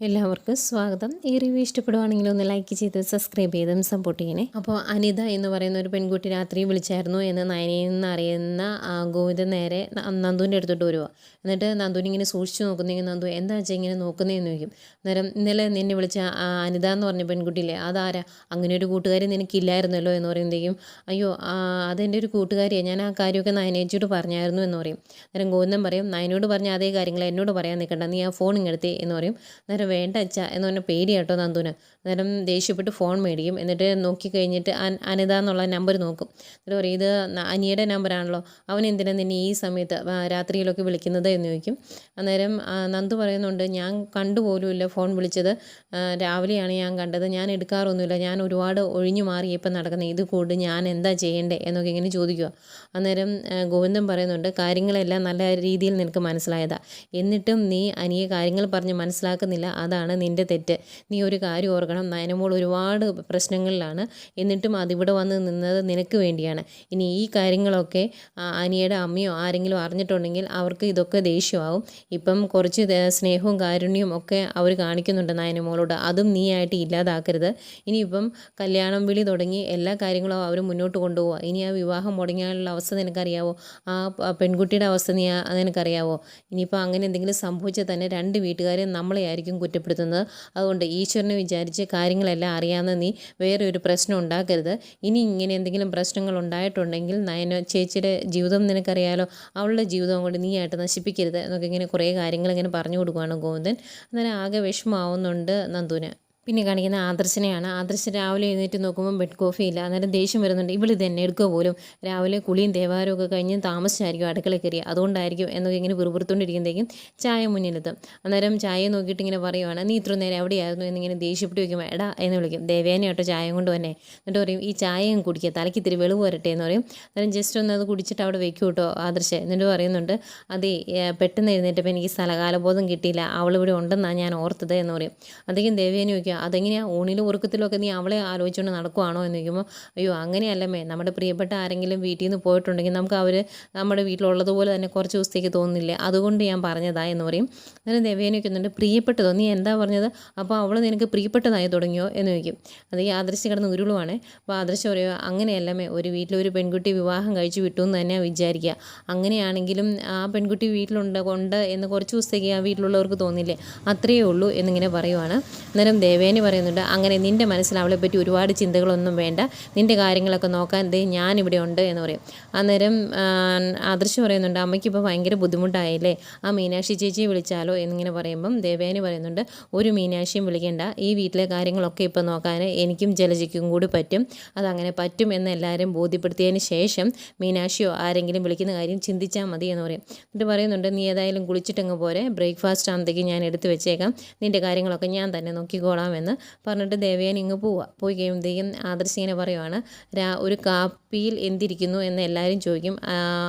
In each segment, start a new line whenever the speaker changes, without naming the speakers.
എല്ലാവർക്കും സ്വാഗതം. ഈ റിവ്യൂ ഇഷ്ടപ്പെടുവാണെങ്കിൽ ഒന്ന് ലൈക്ക് ചെയ്ത് സബ്സ്ക്രൈബ് ചെയ്തും സപ്പോർട്ട് ചെയ്യണേ. അപ്പോൾ അനിത എന്ന് പറയുന്ന ഒരു പെൺകുട്ടി രാത്രി വിളിച്ചായിരുന്നു എന്ന് നയനയിൽ നിന്ന് അറിയുന്ന ഗോവിന്ദൻ നേരെ നന്ദുവിന്റെ അടുത്തോട്ട് വരുവാ. എന്നിട്ട് നന്ദുവിനെ ഇങ്ങനെ സൂക്ഷിച്ച് നോക്കുന്നെങ്കിൽ നന്ദു എന്താ വെച്ചാൽ ഇങ്ങനെ നോക്കുന്നതെന്ന് ചോദിക്കും. അന്നേരം ഇന്നലെ നിന്നെ വിളിച്ച അനിത എന്ന് പറഞ്ഞ പെൺകുട്ടിയില്ലേ അതാരാ? അങ്ങനെ ഒരു കൂട്ടുകാരി നിനക്കില്ലായിരുന്നല്ലോ? എന്ന് പറയുമ്പോഴേക്കും അയ്യോ അതെന്റെ ഒരു കൂട്ടുകാരിയാണ് ഞാൻ ആ കാര്യമൊക്കെ നയനേച്ചിയോട് പറഞ്ഞായിരുന്നു എന്ന് പറയും. അന്നേരം ഗോവിന്ദൻ പറയും നയനോട് പറഞ്ഞ അതേ കാര്യങ്ങൾ എന്നോട് പറയാൻ നിൽക്കണ്ട നീ ആ ഫോൺ ഇങ്ങെടുത്തേ എന്ന് പറയും. അന്നേരം വേണ്ട അച്ഛ എന്ന് പറഞ്ഞ പേടി കേട്ടോ നന്ദുന് അന്നേരം ദേഷ്യപ്പെട്ട് ഫോൺ മേടിക്കും. എന്നിട്ട് നോക്കി കഴിഞ്ഞിട്ട് അനിത എന്നുള്ള നമ്പർ നോക്കും. എന്നിട്ട് പറയും ഇത് അനിയുടെ നമ്പറാണല്ലോ അവൻ എന്തിനാ നിന്നെ ഈ സമയത്ത് രാത്രിയിലൊക്കെ വിളിക്കുന്നത്? എന്ന് ചോദിക്കും. അന്നേരം നന്ദു പറയുന്നുണ്ട് ഞാൻ കണ്ടുപോലുമില്ല ഫോൺ വിളിച്ചത്. രാവിലെയാണ് ഞാൻ കണ്ടത്. ഞാൻ എടുക്കാറൊന്നുമില്ല. ഞാൻ ഒരുപാട് ഒഴിഞ്ഞു മാറി ഇപ്പം നടക്കുന്നത്. ഇത് കൂടി ഞാൻ എന്താ ചെയ്യേണ്ടേ? എന്നൊക്കെ ഇങ്ങനെ ചോദിക്കുക. അന്നേരം ഗോവിന്ദം ഗോവിന്ദൻ പറയുന്നുണ്ട് കാര്യങ്ങളെല്ലാം നല്ല രീതിയിൽ നിനക്ക് മനസ്സിലായതാ. എന്നിട്ടും നീ അനിയെ കാര്യങ്ങൾ പറഞ്ഞ് മനസ്സിലാക്കുന്നില്ല. അതാണ് നിന്റെ തെറ്റ്. നീ ഒരു കാര്യം ഓർക്കണം. നയനമോൾ ഒരുപാട് പ്രശ്നങ്ങളിലാണ്. എന്നിട്ടും അതിവിടെ വന്ന് നിന്നത് നിനക്ക് വേണ്ടിയാണ്. ഇനി ഈ കാര്യങ്ങളൊക്കെ അനിയുടെ അമ്മയോ ആരെങ്കിലും അറിഞ്ഞിട്ടുണ്ടെങ്കിൽ അവർക്ക് ഇതൊക്കെ ദേഷ്യമാവും. ഇപ്പം കുറച്ച് സ്നേഹവും കാരുണ്യവും ഒക്കെ അവർ കാണിക്കുന്നുണ്ട് നയനമോളോട്. അതും നീ ആയിട്ട് ഇല്ലാതാക്കരുത്. ഇനിയിപ്പം കല്യാണം വിളി തുടങ്ങി എല്ലാ കാര്യങ്ങളും അവർ മുന്നോട്ട് കൊണ്ടുപോവുക ഇനി ആ വിവാഹം മുടങ്ങിയാലുള്ള അവസ്ഥ നിനക്കറിയാവോ? ആ പെൺകുട്ടിയുടെ അവസ്ഥ നീ നിനക്കറിയാവോ? ഇനിയിപ്പോൾ അങ്ങനെ എന്തെങ്കിലും സംഭവിച്ചാൽ തന്നെ രണ്ട് വീട്ടുകാരെ നമ്മളെ ആയിരിക്കും കുറ്റപ്പെടുത്തുന്നത്. അതുകൊണ്ട് ഈശ്വരനെ വിചാരിച്ച് കാര്യങ്ങളെല്ലാം അറിയാവുന്ന നീ വേറെ ഒരു പ്രശ്നം ഉണ്ടാക്കരുത്. ഇനി ഇങ്ങനെ എന്തെങ്കിലും പ്രശ്നങ്ങൾ ഉണ്ടായിട്ടുണ്ടെങ്കിൽ നയന ചേച്ചിയുടെ ജീവിതം നിനക്കറിയാലോ അവളുടെ ജീവിതം കൊണ്ട് നീ ആയിട്ട് നശിപ്പിക്കരുത് എന്നൊക്കെ ഇങ്ങനെ കുറേ കാര്യങ്ങൾ ഇങ്ങനെ പറഞ്ഞു കൊടുക്കുകയാണ് ഗോവിന്ദൻ. അന്നേരം ആകെ വിഷമാവുന്നുണ്ട് നന്ദുവിന്. പിന്നെ കാണിക്കുന്ന ആദർശനെയാണ്. ആദർശൻ രാവിലെ എഴുന്നേറ്റ് നോക്കുമ്പോൾ ബെഡ് കോഫി ഇല്ല. അന്നേരം ദേഷ്യം വരുന്നുണ്ട്. ഇവിടെ തന്നെ എടുക്കുക പോലും? രാവിലെ കുളിയും ദേവാരവും ഒക്കെ കഴിഞ്ഞ് താമസിച്ചായിരിക്കും അടുക്കള കയറി അതുകൊണ്ടായിരിക്കും എന്നൊക്കെ ഇങ്ങനെ പിറുപിറുത്തോണ്ടിരിക്കുമ്പോഴത്തേക്കും ചായ മുന്നിലെത്തും. അന്നേരം ചായ നോക്കിയിട്ട് ഇങ്ങനെ പറയുവാണ്. നീ ഇത്ര നേരം എവിടെയായിരുന്നു? എന്നിങ്ങനെ ദേഷ്യപ്പെട്ട് വയ്ക്കുമ്പോൾ എടാ എന്ന് വിളിക്കും. ദേവേനെ കേട്ടോ ചായ കൊണ്ട് വന്നെ. എന്നിട്ട് പറയും ഈ ചായയും കുടിക്കുക തലയ്ക്ക് ഇത്തിരി വെളിവ് വരട്ടെ എന്ന് പറയും. അന്നേരം ജസ്റ്റ് ഒന്ന് അത് കുടിച്ചിട്ട് അവിടെ വെക്കും കേട്ടോ ആദർശ. എന്നിട്ട് പറയുന്നുണ്ട് അതേ പെട്ടെന്ന് എഴുന്നേറ്റപ്പോൾ എനിക്ക് സ്ഥലകാലബോധം കിട്ടിയില്ല. അവളിവിടെ ഉണ്ടെന്നാണ് ഞാൻ ഓർത്തത് എന്ന് പറയും. അധികം ദേവേനെ ചോദിക്കുക അതെങ്ങനെയാണ് ഊണിലും ഉറക്കത്തിലൊക്കെ നീ അവളെ ആലോചിച്ചുകൊണ്ട് നടക്കുവാണോ എന്ന് ചോദിക്കുമ്പോൾ അയ്യോ അങ്ങനെയല്ലമ്മേ. നമ്മുടെ പ്രിയപ്പെട്ട ആരെങ്കിലും വീട്ടിൽ നിന്ന് പോയിട്ടുണ്ടെങ്കിൽ നമുക്ക് അവർ നമ്മുടെ വീട്ടിലുള്ളതുപോലെ തന്നെ കുറച്ച് ദിവസത്തേക്ക് തോന്നുന്നില്ലേ. അതുകൊണ്ട് ഞാൻ പറഞ്ഞതാ എന്ന് പറയും. അന്നേരം ദേവേനെ ചോദിക്കുന്നുണ്ട് പ്രിയപ്പെട്ടതോ? നീ എന്താ പറഞ്ഞത്? അപ്പോൾ അവൾ നിനക്ക് പ്രിയപ്പെട്ടതായി തുടങ്ങിയോ? എന്ന് ചോദിക്കും. അത് ഈ ആദർശം കിടന്ന് ഉരുളുവാണ്. അപ്പോൾ ആദർശം പറയുമോ അങ്ങനെയല്ലമ്മേ. ഒരു വീട്ടിലൊരു പെൺകുട്ടി വിവാഹം കഴിച്ച് വിട്ടു എന്ന് തന്നെ വിചാരിക്കുക അങ്ങനെയാണെങ്കിലും ആ പെൺകുട്ടി വീട്ടിലുണ്ട് കൊണ്ട് എന്ന് കുറച്ച് ദിവസത്തേക്ക് ആ വീട്ടിലുള്ളവർക്ക് തോന്നില്ലേ? അത്രയേ ഉള്ളൂ എന്നിങ്ങനെ പറയുവാണ്. അന്നേരം ദേവേനി പറയുന്നുണ്ട് അങ്ങനെ നിന്റെ മനസ്സിൽ അവളെ പറ്റി ഒരുപാട് ചിന്തകളൊന്നും വേണ്ട. നിന്റെ കാര്യങ്ങളൊക്കെ നോക്കാൻ ദേ ഞാനിവിടെ ഉണ്ട് എന്ന് പറയും. അന്നേരം അദൃശ്യം പറയുന്നുണ്ട് അമ്മയ്ക്ക് ഇപ്പോൾ ഭയങ്കര ബുദ്ധിമുട്ടായില്ലേ? ആ മീനാക്ഷി ചേച്ചിയെ വിളിച്ചാലോ? എന്നിങ്ങനെ പറയുമ്പം ദേവേനി പറയുന്നുണ്ട് ഒരു മീനാക്ഷിയും വിളിക്കേണ്ട. ഈ വീട്ടിലെ കാര്യങ്ങളൊക്കെ ഇപ്പോൾ നോക്കാൻ എനിക്കും ജലജിക്കും കൂടി പറ്റും. അതങ്ങനെ പറ്റും എന്ന് എല്ലാവരും ബോധ്യപ്പെടുത്തിയതിന് ശേഷം മീനാക്ഷിയോ ആരെങ്കിലും വിളിക്കുന്ന കാര്യം ചിന്തിച്ചാൽ മതി എന്ന് പറയും. എന്നിട്ട് പറയുന്നുണ്ട് നീ ഏതായാലും കുളിച്ചിട്ടങ്ങ് പോരെ. ബ്രേക്ക്ഫാസ്റ്റ് ആകുമ്പോഴത്തേക്ക് ഞാൻ എടുത്തു വെച്ചേക്കാം. നിന്റെ കാര്യങ്ങളൊക്കെ ഞാൻ തന്നെ നോക്കിക്കോളാം എന്ന് പറഞ്ഞിട്ട് ദേവയാനി ഇങ്ങ് പോവുക പോയി കഴിയുമ്പോഴത്തേക്കും ആദർശ് ഇങ്ങനെ പറയുവാണ് രാ ഒരു കാപ്പിയിൽ എന്തിരിക്കുന്നു? എന്ന് എല്ലാവരും ചോദിക്കും.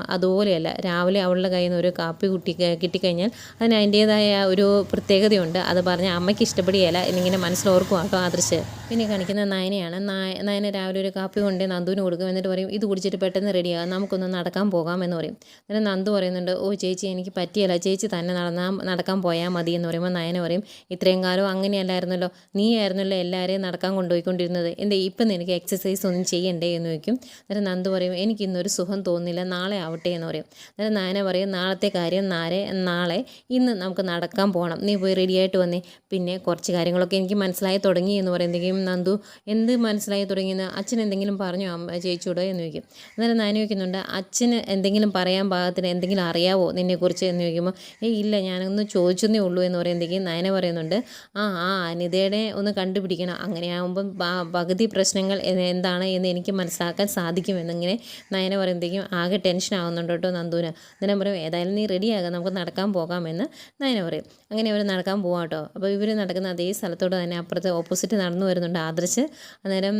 അതുപോലെയല്ല രാവിലെ അവളുടെ കയ്യിൽ നിന്ന് ഒരു കാപ്പി കുട്ടി കിട്ടിക്കഴിഞ്ഞാൽ അതിന് അതിന്റേതായ ഒരു പ്രത്യേകതയുണ്ട്. അത് പറഞ്ഞ് അമ്മയ്ക്ക് ഇഷ്ടപ്പെടുകയില്ല. എന്നിങ്ങനെ മനസ്സിലോർക്കും കേട്ടോ ആദർശ് പിന്നെ കാണിക്കുന്ന നയനയാണ്. നായ- നയന രാവിലെ ഒരു കാപ്പി കൊണ്ട് നന്ദുവിന് കൊടുക്കും. എന്നിട്ട് പറയും ഇത് കുടിച്ചിട്ട് പെട്ടെന്ന് റെഡിയാകാം നമുക്കൊന്ന് നടക്കാൻ പോകാം എന്ന് പറയും. എന്നിട്ട് നന്ദു പറയുന്നുണ്ട് ഓ ചേച്ചി എനിക്ക് പറ്റിയല്ല. ചേച്ചി തന്നെ നടന്നാൽ നടക്കാൻ പോയാൽ മതി എന്ന് പറയുമ്പോൾ നയന പറയും ഇത്രയും കാലം അങ്ങനെയല്ലായിരുന്നല്ലോ. നീ ആയിരുന്നല്ലോ എല്ലാവരെയും നടക്കാൻ കൊണ്ടുപോയിക്കൊണ്ടിരുന്നത്. എന്തേ ഇപ്പം നിനക്ക് എക്സസൈസ് ഒന്നും ചെയ്യണ്ടേ എന്ന് ചോദിക്കും. നേരെ നന്ദു പറയും എനിക്ക് ഇന്നൊരു സുഖം തോന്നില്ല നാളെ ആവട്ടെ എന്ന് പറയും. നേരെ നായന പറയും നാളത്തെ കാര്യം നാരെ നാളെ ഇന്ന് നമുക്ക് നടക്കാൻ പോകണം നീ പോയി റെഡിയായിട്ട് വന്നേ. പിന്നെ കുറച്ച് കാര്യങ്ങളൊക്കെ എനിക്ക് മനസ്സിലായി തുടങ്ങി എന്ന് പറയുന്നെങ്കിലും നന്ദു എന്ത് മനസ്സിലായി തുടങ്ങിയെന്ന് അച്ഛൻ എന്തെങ്കിലും പറഞ്ഞു അമ്മ ചേച്ചിയോട് എന്ന് ചോദിക്കും. അന്നേരം നാന ചോദിക്കുന്നുണ്ട് അച്ഛന് എന്തെങ്കിലും പറയാൻ പാകത്തിന് എന്തെങ്കിലും അറിയാവോ നിന്നെക്കുറിച്ച് എന്ന് ചോദിക്കുമ്പോൾ ഏയ് ഇല്ല ഞാനൊന്ന് ചോദിച്ചെന്നേ ഉള്ളൂ എന്ന് പറയുമ്പോഴത്തേക്കും നയന പറയുന്നുണ്ട് ആ ആ അനിതയുടെ ഒന്ന് കണ്ടുപിടിക്കണം. അങ്ങനെ ആകുമ്പം പകുതി പ്രശ്നങ്ങൾ എന്താണ് എന്ന് എനിക്ക് മനസ്സിലാക്കാൻ സാധിക്കും എന്നിങ്ങനെ നയന പറയുമ്പോഴത്തേക്കും ആകെ ടെൻഷൻ ആവുന്നുണ്ട് കേട്ടോ നന്ദൂന അന്നേരം പറയും ഏതായാലും നീ റെഡിയാകാം നമുക്ക് നടക്കാൻ പോകാമെന്ന് നയന പറയും. അങ്ങനെ ഇവർ നടക്കാൻ പോവാം കേട്ടോ അപ്പോൾ ഇവർ നടക്കുന്ന അതേ സ്ഥലത്തോട് തന്നെ അപ്പുറത്ത് ഓപ്പോസിറ്റ് നടന്നു വരുന്നുണ്ട് ആദർശ്. അന്നേരം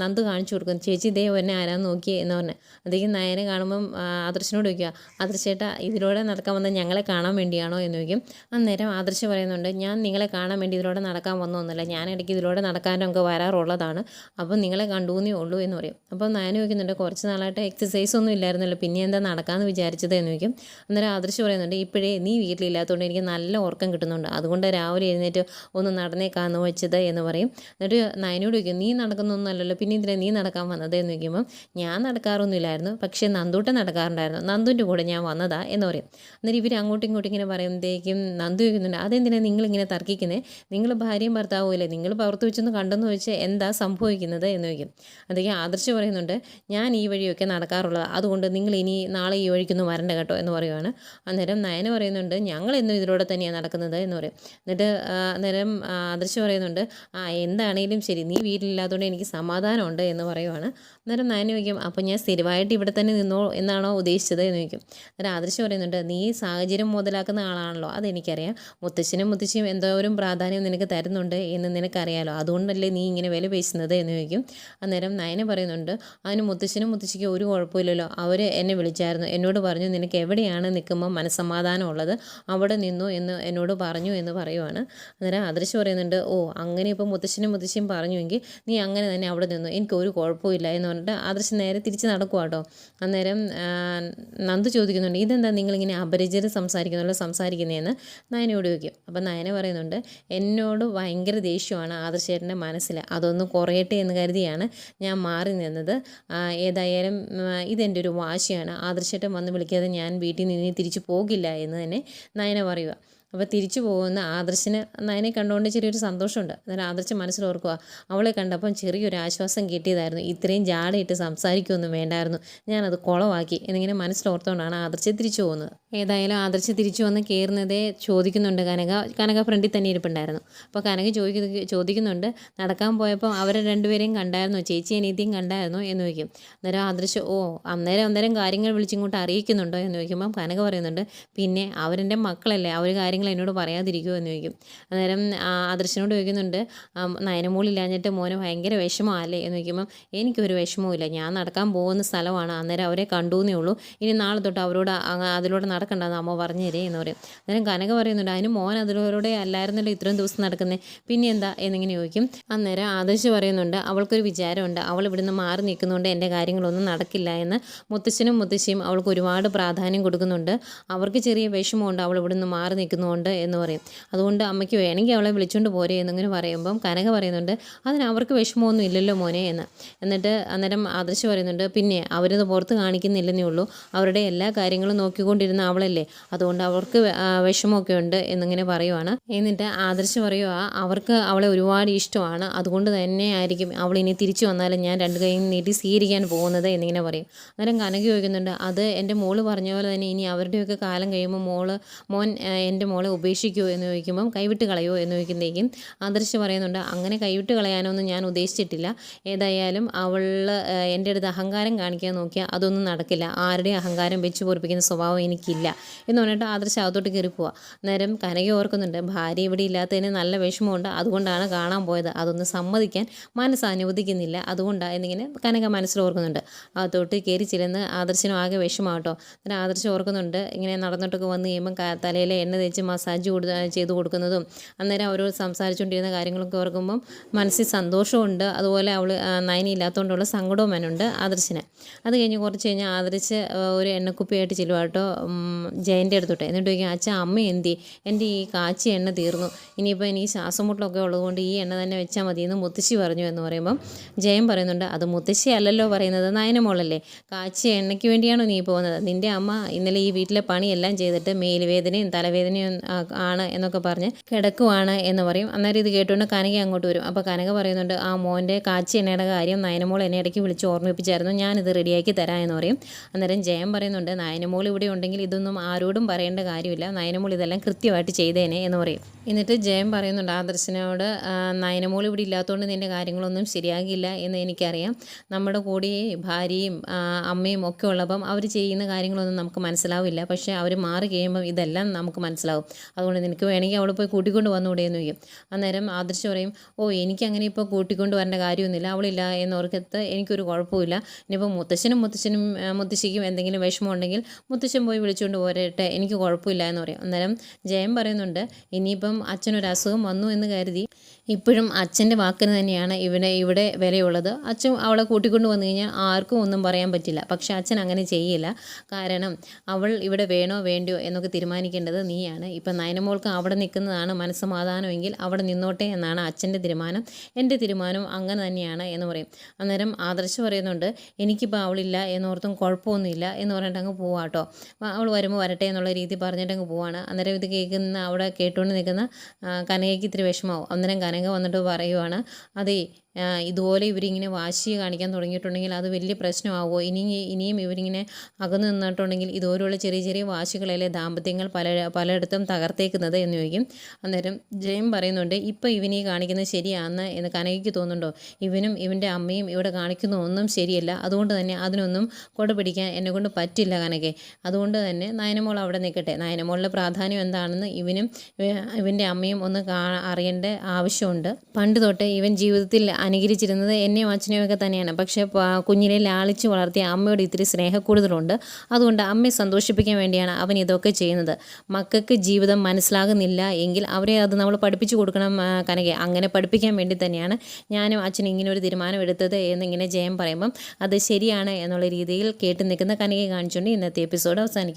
നന്ദു കാണിച്ചു കൊടുക്കും ചേച്ചി ഇതേ എന്നെ ആരാന്ന് നോക്കി എന്ന് പറഞ്ഞു. അദ്ദേഹം നയനെ കാണുമ്പം ആദർശിനോട് ചോദിക്കുക ആദർശേട്ടാ ഇതിലൂടെ നടക്കാൻ വന്ന ഞങ്ങളെ കാണാൻ വേണ്ടിയാണോ? എന്ന് ചോദിക്കും. അന്നേരം ആദർശ് പറയുന്നുണ്ട് ഞാൻ നിങ്ങളെ കാണാൻ വേണ്ടി ഇതിലൂടെ നടക്കാൻ വന്നൊന്നുമല്ല. ഞാൻ ഇടയ്ക്ക് ഇതിലൂടെ നടക്കാനൊക്കെ വരാറുള്ളതാണ്. അപ്പം നിങ്ങളെ കണ്ടുവന്നേ ഉള്ളൂ എന്ന് പറയും. അപ്പോൾ നയന ചോദിക്കുന്നുണ്ട് കുറച്ച് നാളായിട്ട് എക്സസൈസ് ഒന്നും ഇല്ലായിരുന്നല്ലോ. പിന്നെ എന്താ നടക്കാമെന്ന് വിചാരിച്ചത്? എന്ന് ചോദിക്കും. അന്നേരം ആദർശ് പറയുന്നുണ്ട് ഇപ്പോഴേ നീ വീട്ടിലില്ലാത്തതുകൊണ്ട് എനിക്ക് നല്ല ഉറക്കം ഉറക്കം കിട്ടുന്നുണ്ട്. അതുകൊണ്ട് രാവിലെ എഴുന്നേറ്റ് ഒന്ന് നടന്നേക്കാന്ന് വെച്ചത് എന്ന് പറയും. എന്നിട്ട് നയനോട് ചോദിക്കും നീ നടക്കുന്നൊന്നുമല്ലല്ലോ പിന്നെ ഇതിനെ നീ നടക്കാൻ വന്നത്? എന്ന് ചോദിക്കുമ്പം ഞാൻ നടക്കാറൊന്നുമില്ലായിരുന്നു. പക്ഷേ നന്ദൂട്ടൻ നടക്കാറുണ്ടായിരുന്നു. നന്ദുവിന്റെ കൂടെ ഞാൻ വന്നതാ എന്ന് പറയും. എന്നിട്ട് ഇവർ അങ്ങോട്ടും ഇങ്ങോട്ടും ഇങ്ങനെ പറയുമ്പോഴത്തേക്കും നന്ദു ചോദിക്കുന്നുണ്ട് അതെന്തിനാണ് നിങ്ങളിങ്ങനെ തർക്കിക്കുന്നത് നിങ്ങൾ ഭാര്യയും ഭർത്താവും ഇല്ലേ നിങ്ങൾ പുറത്ത് വെച്ചൊന്ന് കണ്ടെന്ന് വെച്ച് എന്താ സംഭവിക്കുന്നത്? എന്ന് ചോദിക്കും. അതൊക്കെ ആദർശ് പറയുന്നുണ്ട് ഞാൻ ഈ വഴിയൊക്കെ നടക്കാറുള്ളത്. അതുകൊണ്ട് നിങ്ങൾ ഇനി നാളെ ഈ വഴിക്കൊന്നും വരണ്ട കേട്ടോ എന്ന് പറയുവാണ്. അന്നേരം നയന പറയുന്നുണ്ട് ഞങ്ങൾ എന്നും ഇതിലൂടെ തന്നെയാണ് എന്ന് പറയും. എന്നിട്ട് അന്നേരം അദൃശ്യം പറയുന്നുണ്ട് ആ എന്താണേലും ശരി നീ വീട്ടിലില്ലാത്തതുകൊണ്ട് എനിക്ക് സമാധാനമുണ്ട് എന്ന് പറയുവാണ്. അന്നേരം നയന ചോദിക്കും അപ്പോൾ ഞാൻ സ്ഥിരമായിട്ട് ഇവിടെ തന്നെ നിന്നോ എന്നാണോ ഉദ്ദേശിച്ചത്? എന്ന് ചോദിക്കും. അന്നേരം ആദർശ് പറയുന്നുണ്ട് നീ സാഹചര്യം മുതലാക്കുന്ന ആളാണല്ലോ അതെനിക്കറിയാം. മുത്തശ്ശനും മുത്തശ്ശിയും എന്തോരം പ്രാധാന്യം നിനക്ക് തരുന്നുണ്ട് എന്ന് നിനക്കറിയാലോ അതുകൊണ്ടല്ലേ നീ ഇങ്ങനെ വില പേശുന്നത്? എന്ന് ചോദിക്കും. അന്നേരം നയന പറയുന്നുണ്ട് അതിന് മുത്തശ്ശനും മുത്തശ്ശിക്കും ഒരു കുഴപ്പമില്ലല്ലോ. അവർ എന്നെ വിളിച്ചായിരുന്നു. എന്നോട് പറഞ്ഞു നിനക്ക് എവിടെയാണ് നിൽക്കുമ്പോൾ മനസ്സമാധാനം ഉള്ളത്? അവിടെ നിന്നു എന്ന് എന്നോട് പറഞ്ഞു എന്ന് പറയുവാണ്. അന്നേരം ആദർശ് പറയുന്നുണ്ട് ഓ അങ്ങനെ ഇപ്പോൾ മുത്തശ്ശനും മുത്തശ്ശിയും പറഞ്ഞുവെങ്കിൽ നീ അങ്ങനെ തന്നെ അവിടെ നിന്നു. എനിക്ക് ഒരു കുഴപ്പമില്ല എന്ന് പറഞ്ഞിട്ട് ആദർശ് നേരെ തിരിച്ച് നടക്കുക അന്നേരം നന്ദു ചോദിക്കുന്നുണ്ട് ഇതെന്താ നിങ്ങളിങ്ങനെ അപരിചിതർ സംസാരിക്കുന്നുള്ള സംസാരിക്കുന്നതെന്ന് നയനയോട് ചോദിക്കും. അപ്പം നയന പറയുന്നുണ്ട് എന്നോട് ഭയങ്കര ദേഷ്യമാണ് ആദർശേട്ടന്റെ മനസ്സിൽ. അതൊന്ന് കുറയട്ടെ എന്ന് കരുതിയാണ് ഞാൻ മാറി നിന്നത്. ഏതായാലും ഇതെന്റെ ഒരു വാശിയാണ്. ആദർശേട്ടൻ വന്ന് വിളിക്കാതെ ഞാൻ വീട്ടിൽ നിന്ന് തിരിച്ചു പോകില്ല എന്ന് തന്നെ നയന പറയുക അപ്പോൾ തിരിച്ചു പോകുന്ന ആദർശിന് നയനെ കണ്ടുകൊണ്ട് ചെറിയൊരു സന്തോഷമുണ്ട്. അന്നേരം ആദർശ് മനസ്സിൽ ഓർക്കുക അവളെ കണ്ടപ്പം ചെറിയൊരു ആശ്വാസം കിട്ടിയതായിരുന്നു. ഇത്രയും ജാടയിട്ട് സംസാരിക്കുകയൊന്നും വേണ്ടായിരുന്നു. ഞാനത് കുളവാക്കി. എന്നിങ്ങനെ മനസ്സിലോർത്തുകൊണ്ടാണ് ആദർശ് തിരിച്ചു പോകുന്നത്. ഏതായാലും ആദർശ് തിരിച്ചു വന്ന് കയറുന്നതേ ചോദിക്കുന്നുണ്ട് കനക. കനക ഫ്രണ്ടിൽ തന്നെ ഇരിപ്പുണ്ടായിരുന്നു. അപ്പോൾ കനക ചോദിക്കുന്ന ചോദിക്കുന്നുണ്ട് നടക്കാൻ പോയപ്പോൾ അവരെ രണ്ടുപേരെയും കണ്ടായിരുന്നോ? ചേച്ചി അനീതിയും കണ്ടായിരുന്നോ? എന്ന് ചോദിക്കും. അന്നേരം ആദർശ് ഓ അന്നേരം അന്നേരം കാര്യങ്ങൾ വിളിച്ചിങ്ങോട്ട് അറിയിക്കുന്നുണ്ടോ? എന്ന് ചോദിക്കുമ്പോൾ കനക പറയുന്നുണ്ട് പിന്നെ അവരെന്റെ മക്കളല്ലേ? അവർ കാര്യങ്ങൾ എന്നോട് പറയാതിരിക്കുമോ എന്ന് ചോദിക്കും. അന്നേരം അദർശനോട് ചോദിക്കുന്നുണ്ട് നയനമോളില്ലാഞ്ഞിട്ട് മോനെ ഭയങ്കര വിഷമമല്ലേ എന്ന് ചോദിക്കുമ്പം എനിക്കൊരു വിഷമവും ഇല്ല ഞാൻ നടക്കാൻ പോകുന്ന സ്ഥലമാണ് അന്നേരം അവരെ കണ്ടു എന്നേ ഉള്ളൂ. ഇനി നാളെ തൊട്ട് അവരോട് അതിലൂടെ നടക്കണ്ടെന്ന് അമ്മ പറഞ്ഞു തരേ എന്ന് പറയും. അന്നേരം കനക പറയുന്നുണ്ട് അതിന് മോൻ അതിലൂടെ അല്ലായിരുന്നല്ലോ ഇത്രയും ദിവസം നടക്കുന്നത് പിന്നെ എന്താ എന്നിങ്ങനെ ചോദിക്കും. അന്നേരം ആദർശ് പറയുന്നുണ്ട് അവൾക്കൊരു വിചാരമുണ്ട് അവൾ ഇവിടുന്ന് മാറി നിൽക്കുന്നതുകൊണ്ട് എന്റെ കാര്യങ്ങളൊന്നും നടക്കില്ല എന്ന്. മുത്തശ്ശനും മുത്തശ്ശിയും അവൾക്ക് ഒരുപാട് പ്രാധാന്യം കൊടുക്കുന്നുണ്ട്. അവർക്ക് ചെറിയ വിഷമമുണ്ട് അവൾ ഇവിടുന്ന് മാറി നിൽക്കുന്നതുകൊണ്ട് എന്ന് പറയും. അതുകൊണ്ട് അമ്മയ്ക്ക് വേണമെങ്കിൽ അവളെ വിളിച്ചുകൊണ്ട് പോരെ എന്നിങ്ങനെ പറയുമ്പം കനക പറയുന്നുണ്ട് അതിന് അവർക്ക് വിഷമമൊന്നും ഇല്ലല്ലോ മോനെ എന്ന്. എന്നിട്ട് അന്നേരം ആദർശ് പറയുന്നുണ്ട് പിന്നെ അവരത് പുറത്ത് കാണിക്കുന്നില്ലെന്നേ ഉള്ളൂ. അവരുടെ എല്ലാ കാര്യങ്ങളും നോക്കിക്കൊണ്ടിരുന്ന അവളല്ലേ. അതുകൊണ്ട് അവർക്ക് വിഷമമൊക്കെ ഉണ്ട് എന്നിങ്ങനെ പറയുവാണ്. എന്നിട്ട് ആദർശ് പറയുക അവർക്ക് അവളെ ഒരുപാട് ഇഷ്ടമാണ്. അതുകൊണ്ട് തന്നെ ആയിരിക്കും അവൾ ഇനി തിരിച്ചു വന്നാലും ഞാൻ രണ്ട് കൈയും നീട്ടി സ്വീകരിക്കാൻ പോകുന്നത് എന്നിങ്ങനെ പറയും. അന്നേരം കനക ചോദിക്കുന്നുണ്ട് അത് എന്റെ മോൾ പറഞ്ഞ പോലെ തന്നെ ഇനി അവരുടെയൊക്കെ കാലം കഴിയുമ്പോൾ മോൾ മോൻ എന്റെ എന്റെ മോളെ ഉപേക്ഷിക്കുമോ എന്ന് ചോദിക്കുമ്പം കൈവിട്ട് കളയുമോ എന്ന് ചോദിക്കുമ്പോഴേക്കും ആദർശ് പറയുന്നുണ്ട് അങ്ങനെ കൈവിട്ട് കളയാനൊന്നും ഞാൻ ഉദ്ദേശിച്ചിട്ടില്ല. ഏതായാലും അവൾ എന്റെ അടുത്ത് അഹങ്കാരം കാണിക്കാൻ നോക്കിയാൽ അതൊന്നും നടക്കില്ല. ആരുടെ അഹങ്കാരം വെച്ച് പൊറിപ്പിക്കുന്ന സ്വഭാവം എനിക്കില്ല. എന്ന് പറഞ്ഞിട്ട് ആദർശ് അകത്തോട്ട് കയറി പോവുക നേരം കനകി ഓർക്കുന്നുണ്ട് ഭാര്യ ഇവിടെ ഇല്ലാത്തതിന് നല്ല വിഷമമുണ്ട്. അതുകൊണ്ടാണ് കാണാൻ പോയത്. അതൊന്ന് സമ്മതിക്കാൻ മനസ്സ് അനുവദിക്കുന്നില്ല. അതുകൊണ്ടാണ് എന്നിങ്ങനെ കനക മനസ്സിൽ ഓർക്കുന്നുണ്ട്. അകത്തോട്ട് കയറി ചെല്ലുന്ന ആദർശനും ആകെ വിഷമാട്ടോ അന്നേരം ആദർശം ഓർക്കുന്നുണ്ട് ഇങ്ങനെ നടന്നിട്ടൊക്കെ വന്ന് കഴിയുമ്പം തലയിലെ എണ്ണ തേച്ച് മസാജ് കൊടു ചെയ്ത് കൊടുക്കുന്നതും അന്നേരം അവരോട് സംസാരിച്ചുകൊണ്ടിരുന്ന കാര്യങ്ങളൊക്കെ ഓർക്കുമ്പം മനസ്സിൽ സന്തോഷമുണ്ട്. അതുപോലെ അവൾ നയനി ഇല്ലാത്തതുകൊണ്ടുള്ള സങ്കടവും അവനുണ്ട് ആദർശിന്. അത് കഴിഞ്ഞ് കുറച്ച് കഴിഞ്ഞാൽ ആദർശ് ഒരു എണ്ണക്കുപ്പിയായിട്ട് ചെല്ലുവാട്ടോ. ജയന്റെ അടുത്തോട്ടെ. എന്നിട്ട് ചോദിക്കും അച്ഛൻ അമ്മ എന്തി? എന്റെ ഈ കാച്ചി എണ്ണ തീർന്നു. ഇനിയിപ്പോൾ എനിക്ക് ശ്വാസം മുട്ടലൊക്കെ ഉള്ളതുകൊണ്ട് ഈ എണ്ണ തന്നെ വെച്ചാൽ മതി എന്ന് മുത്തശ്ശി പറഞ്ഞു എന്ന് പറയുമ്പം ജയൻ പറയുന്നുണ്ട് അത് മുത്തശ്ശി അല്ലല്ലോ പറയുന്നത്. നയനമോളല്ലേ കാച്ചിയ എണ്ണയ്ക്ക് വേണ്ടിയാണോ നീ പോകുന്നത്? നിന്റെ അമ്മ ഇന്നലെ ഈ വീട്ടിലെ പണിയെല്ലാം ചെയ്തിട്ട് മേലുവേദനയും തലവേദനയും ആണ് എന്നൊക്കെ പറഞ്ഞ് കിടക്കുവാണ് എന്ന് പറയും. അന്നേരം ഇത് കേട്ടുകൊണ്ട് കനക അങ്ങോട്ട് വരും. അപ്പോൾ കനക പറയുന്നുണ്ട് ആ മോന്റെ കാച്ചി എണ്ണയുടെ കാര്യം നയനമോൾ എന്നെ ഇടയ്ക്ക് വിളിച്ച് ഓർമ്മിപ്പിച്ചായിരുന്നു. ഞാനിത് റെഡിയാക്കി തരാം എന്ന് പറയും. അന്നേരം ജയൻ പറയുന്നുണ്ട് നയനമോൾ ഇവിടെ ഉണ്ടെങ്കിൽ ഇതൊന്നും ആരോടും പറയേണ്ട കാര്യമില്ല. നയനമോൾ ഇതെല്ലാം കൃത്യമായിട്ട് ചെയ്തേനെ എന്ന് പറയും. എന്നിട്ട് ജയൻ പറയുന്നുണ്ട് ആദർശനോട് നയനമോൾ ഇവിടെ ഇല്ലാത്തതുകൊണ്ട് നിന്റെ കാര്യങ്ങളൊന്നും ശരിയാകില്ല എന്ന് എനിക്കറിയാം. നമ്മുടെ കൂടെ ഭാര്യയും അമ്മയും ഒക്കെ ഉള്ളപ്പം അവർ ചെയ്യുന്ന കാര്യങ്ങളൊന്നും നമുക്ക് മനസ്സിലാവില്ല. പക്ഷേ അവർ മാറി കഴിയുമ്പം ഇതെല്ലാം നമുക്ക് മനസ്സിലാവും. അതുകൊണ്ട് നിനക്ക് വേണമെങ്കിൽ അവൾ പോയി കൂട്ടിക്കൊണ്ട് വന്നുകൂടെ എന്ന് ചോദിക്കും. അന്നേരം ആദർശ് പറയും ഓ എനിക്കങ്ങനെ ഇപ്പോൾ കൂട്ടിക്കൊണ്ട് വരേണ്ട കാര്യമൊന്നുമില്ല. അവളില്ല എന്നോർക്കത്ത് എനിക്കൊരു കുഴപ്പമില്ല ഇനിയിപ്പോൾ മുത്തശ്ശനും മുത്തശ്ശനും മുത്തശ്ശിക്കും എന്തെങ്കിലും വിഷമം ഉണ്ടെങ്കിൽ മുത്തശ്ശൻ പോയി വിളിച്ചുകൊണ്ട് പോരട്ടെ എനിക്ക് കുഴപ്പമില്ല എന്ന് പറയും. അന്നേരം ജയം പറയുന്നുണ്ട് ഇനിയിപ്പം അച്ഛനൊരു അസുഖം വന്നു എന്ന് കരുതി ഇപ്പോഴും അച്ഛന്റെ വാക്കിന് തന്നെയാണ് ഇവനെ ഇവിടെ വിലയുള്ളത്. അച്ഛൻ അവളെ കൂട്ടിക്കൊണ്ട് വന്നു കഴിഞ്ഞാൽ ആർക്കും ഒന്നും പറയാൻ പറ്റില്ല. പക്ഷെ അച്ഛൻ അങ്ങനെ ചെയ്യില്ല. കാരണം അവൾ ഇവിടെ വേണോ വേണ്ടയോ എന്നൊക്കെ തീരുമാനിക്കേണ്ടത് നീയാണ്. ഇപ്പം നയനമോൾക്ക് അവിടെ നിൽക്കുന്നതാണ് മനസ്സമാധാനമെങ്കിൽ അവിടെ നിന്നോട്ടെ എന്നാണ് അച്ഛന്റെ തീരുമാനം. എന്റെ തീരുമാനം അങ്ങനെ തന്നെയാണ് എന്ന് പറയും. അന്നേരം ആദർശ് പറയുന്നുണ്ട് എനിക്കിപ്പോൾ അവളില്ല എന്നോർത്തും കുഴപ്പമൊന്നുമില്ല എന്ന് പറഞ്ഞിട്ട് അങ്ങ് പോവാട്ടോ അവൾ വരുമ്പോൾ വരട്ടെ എന്നുള്ള രീതി പറഞ്ഞിട്ട് അങ്ങ് പോവാണ്. അന്നേരം ഇത് കേൾക്കുന്ന അവിടെ കേട്ടുകൊണ്ട് നിൽക്കുന്ന കനകയ്ക്ക് ഇത്തിരി വിഷമാവും അന്നേരം കനക വന്നിട്ട് പറയുവാണ്. അതേ ഇതുപോലെ ഇവരിങ്ങനെ വാശി കാണിക്കാൻ തുടങ്ങിയിട്ടുണ്ടെങ്കിൽ അത് വലിയ പ്രശ്നമാവുമോ? ഇനി ഇനിയും ഇവരിങ്ങനെ അകന്നു നിന്നിട്ടുണ്ടെങ്കിൽ ഇതുപോലെയുള്ള ചെറിയ ചെറിയ വാശികളല്ലേ ദാമ്പത്യങ്ങൾ പല പലയിടത്തും തകർത്തേക്കുന്നത് എന്ന് ചോദിക്കും. അന്നേരം ജയം പറയുന്നുണ്ട് ഇപ്പോൾ ഇവനീ കാണിക്കുന്നത് ശരിയാണെന്ന് എന്ന് കനകയ്ക്ക് തോന്നുന്നുണ്ടോ? ഇവനും ഇവന്റെ അമ്മയും ഇവിടെ കാണിക്കുന്ന ഒന്നും ശരിയല്ല. അതുകൊണ്ട് തന്നെ അതിനൊന്നും കൊട പിടിക്കാൻ എന്നെ കൊണ്ട് പറ്റില്ല കനകെ. അതുകൊണ്ട് തന്നെ നയനമോൾ അവിടെ നിൽക്കട്ടെ. നയനമോളിന്റെ പ്രാധാന്യം എന്താണെന്ന് ഇവനും ഇവ- ഇവന്റെ അമ്മയും ഒന്ന് കാ അറിയേണ്ട ആവശ്യമുണ്ട്. പണ്ട് തൊട്ടേ ഇവൻ ജീവിതത്തിൽ അനുകരിച്ചിരുന്നത് എന്നെയും അച്ഛനെയും ഒക്കെ തന്നെയാണ്. പക്ഷേ കുഞ്ഞിനെ ലാളിച്ച് വളർത്തിയ അമ്മയോട് ഇത്തിരി സ്നേഹക്കൂടുതലുണ്ട്. അതുകൊണ്ട് അമ്മയെ സന്തോഷിപ്പിക്കാൻ വേണ്ടിയാണ് അവൻ ഇതൊക്കെ ചെയ്യുന്നത്. മക്കൾക്ക് ജീവിതം മനസ്സിലാകുന്നില്ല എങ്കിൽ അവരെ അത് നമ്മൾ പഠിപ്പിച്ചു കൊടുക്കണം കനകെ. അങ്ങനെ പഠിപ്പിക്കാൻ വേണ്ടി തന്നെയാണ് ഞാനും അച്ഛനും ഇങ്ങനെ ഒരു തീരുമാനം എടുത്തത് എന്നിങ്ങനെ ജയം പറയുമ്പം അത് ശരിയാണ് എന്നുള്ള രീതിയിൽ കേട്ട് നിൽക്കുന്ന കനകയെ കാണിച്ചുകൊണ്ട് ഇന്നത്തെ എപ്പിസോഡ് അവസാനിക്കും.